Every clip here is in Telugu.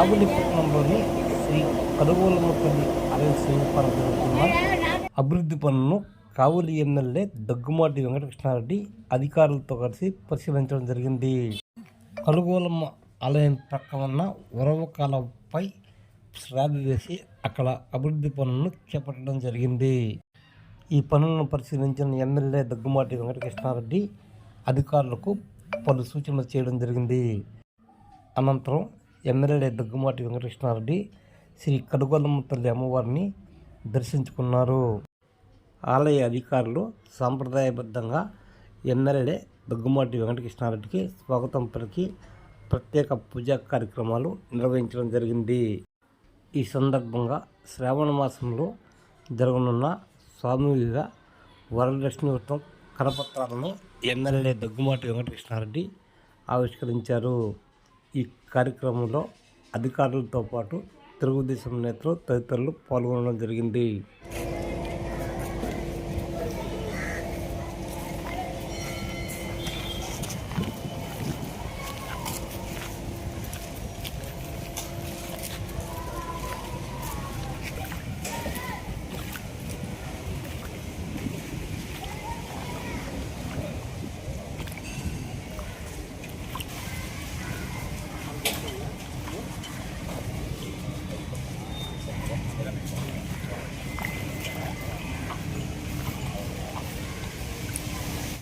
కావలిపట్నంలోని శ్రీ కరుగోలమ్మ తల్లి ఆలయ సమీపాన జరుగుతున్న అభివృద్ధి పనులను కావలి ఎమ్మెల్యే దగ్గుమాటి వెంకటకృష్ణారెడ్డి అధికారులతో కలిసి పరిశీలించడం జరిగింది. కరుగోలమ్మ ఆలయం ప్రక్క ఉన్న ఉరవకాలపై కాలంపై వేసి అక్కడ అభివృద్ధి పనులను చేపట్టడం జరిగింది. ఈ పనులను పరిశీలించిన ఎమ్మెల్యే దగ్గుమాటి వెంకటకృష్ణారెడ్డి అధికారులకు పలు సూచనలు చేయడం జరిగింది. అనంతరం ఎమ్మెల్యే దగ్గుమాటి వెంకటకృష్ణారెడ్డి శ్రీ కడుగొల్లమ్మ తల్లి అమ్మవారిని దర్శించుకున్నారు. ఆలయ అధికారులు సాంప్రదాయబద్ధంగా ఎమ్మెల్యే దగ్గుమాటి వెంకటకృష్ణారెడ్డికి స్వాగతం పలికి ప్రత్యేక పూజా కార్యక్రమాలు నిర్వహించడం జరిగింది. ఈ సందర్భంగా శ్రావణ మాసంలో జరగనున్న స్వామిగా వరలక్ష్మి వ్రతం కరపత్రాలను ఎమ్మెల్యే దగ్గుమాటి వెంకటకృష్ణారెడ్డి ఆవిష్కరించారు. ఈ కార్యక్రమంలో అధికారులతో పాటు తెలుగుదేశం నేతలు తదితరులు పాల్గొనడం జరిగింది.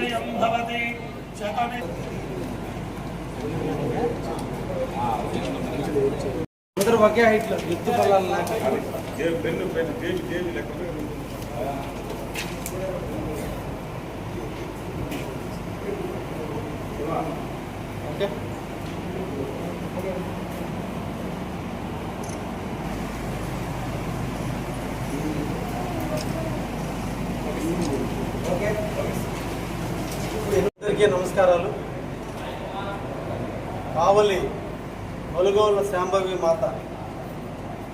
సతమైశ్వర్యం భవతి శతమి అందరూ ఒకే హైట్ లో ఎత్తు పొలాలు ఓకే అందరికీ నమస్కారాలు. కావలి కొలుగోలు శాంభవి మాత.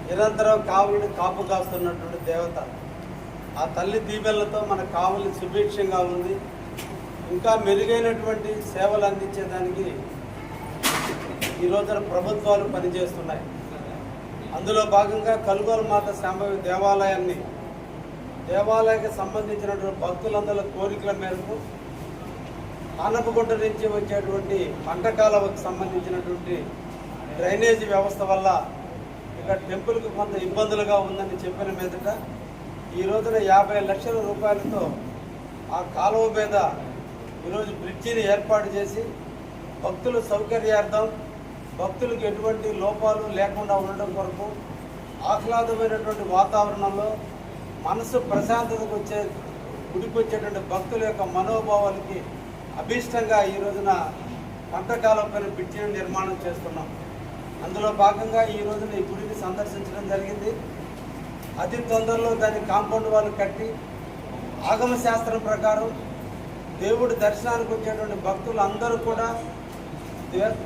నిరంతరం కావలిని కాపు కాస్తున్నటువంటి దేవత. ఆ తల్లి దీవెనలతో మన కావలి సుభిక్షంగా ఉంది. ఇంకా మెరుగైనటువంటి సేవలు అందించేదానికి ఈ రోజున ప్రభుత్వాలు పనిచేస్తున్నాయి. అందులో భాగంగా కలుగోలు మాత శాంభవి దేవాలయాన్ని దేవాలయానికి సంబంధించినటువంటి భక్తులందరి కోరికల మేరకు ఆనపగుంట నుంచి వచ్చేటువంటి పంట కాలువకు సంబంధించినటువంటి డ్రైనేజీ వ్యవస్థ వల్ల ఇక్కడ టెంపుల్కి కొంత ఇబ్బందులుగా ఉందని చెప్పిన మీదట ఈ రోజున యాభై లక్షల రూపాయలతో ఆ కాలువ మీద ఈరోజు బ్రిడ్జిని ఏర్పాటు చేసి భక్తుల సౌకర్యార్థం భక్తులకు ఎటువంటి లోపాలు లేకుండా ఉండడం కొరకు ఆహ్లాదమైనటువంటి వాతావరణంలో మనసు ప్రశాంతతకు వచ్చే గుడికొచ్చేటువంటి భక్తుల యొక్క మనోభావాలకి అభీష్టంగా ఈ రోజున పంటకాలం పైన బ్రిడ్జిని నిర్మాణం చేస్తున్నాం. అందులో భాగంగా ఈ రోజున ఈ గుడిని సందర్శించడం జరిగింది. అతి తొందరలో దాని కాంపౌండ్ వాళ్ళు కట్టి ఆగమ శాస్త్రం ప్రకారం దేవుడి దర్శనానికి వచ్చేటువంటి భక్తులు అందరూ కూడా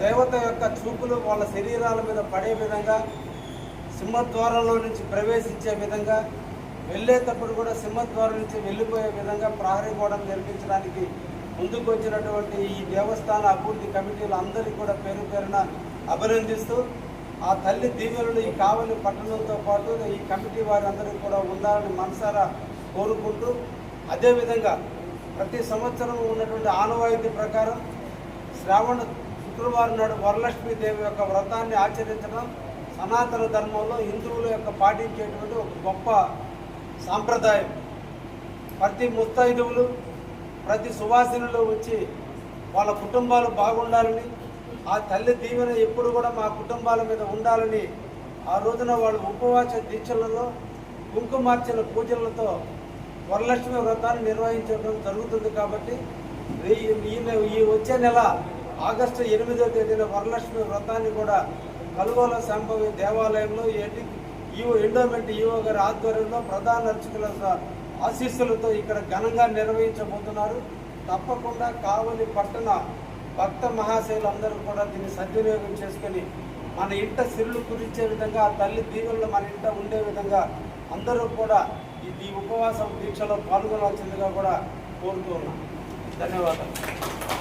దేవత యొక్క చూపులు వాళ్ళ శరీరాల మీద పడే విధంగా సింహద్వారంలో నుంచి ప్రవేశించే విధంగా వెళ్ళేటప్పుడు కూడా సింహద్వారం నుంచి వెళ్ళిపోయే విధంగా ప్రహరీ గోడను నిర్మించడానికి ముందుకు వచ్చినటువంటి ఈ దేవస్థాన అభివృద్ధి కమిటీలు అందరికీ కూడా పేరు పేరున అభినందిస్తూ ఆ తల్లి దీవెనలు ఈ కావలి పట్టణంతో పాటు ఈ కమిటీ వారందరికీ కూడా ఉండాలని మనసారా కోరుకుంటూ అదేవిధంగా ప్రతి సంవత్సరం ఉన్నటువంటి ఆనవాయితీ ప్రకారం శ్రావణ శుక్రవారం నాడు వరలక్ష్మి దేవి యొక్క వ్రతాన్ని ఆచరించడం సనాతన ధర్మంలో హిందువుల యొక్క పాటించేటువంటి ఒక గొప్ప సాంప్రదాయం. ప్రతి ముత్తైదువులు ప్రతి సువాసనలో వచ్చి వాళ్ళ కుటుంబాలు బాగుండాలని ఆ తల్లి దీవెన ఎప్పుడు కూడా మా కుటుంబాల మీద ఉండాలని ఆ రోజున వాళ్ళు ఉపవాస దీక్షలలో కుంకుమార్చన పూజలతో వరలక్ష్మి వ్రతాన్ని నిర్వహించడం జరుగుతుంది కాబట్టి ఈ- వచ్చే నెల ఆగస్టు ఎనిమిదో తేదీన వరలక్ష్మి వ్రతాన్ని కూడా కలుగోల సంభవి దేవాలయంలో ఎడి ఈవో ఎండోమెంట్ ఈవో గారి ఆధ్వర్యంలో ప్రధాన అర్చకుల ఆశీస్సులతో ఇక్కడ ఘనంగా నిర్వహించబోతున్నారు. తప్పకుండా కావలి పట్టణ భక్త మహాశైలందరూ కూడా దీన్ని సద్వినియోగం చేసుకొని మన ఇంట సిరులు కుదించే విధంగా ఆ తల్లి దీవుల్లో మన ఇంట ఉండే విధంగా అందరూ కూడా ఈ ఈ ఉపవాసం దీక్షలో పాల్గొనాల్సిందిగా కూడా కోరుతూ ఉన్నాం. ధన్యవాదాలు.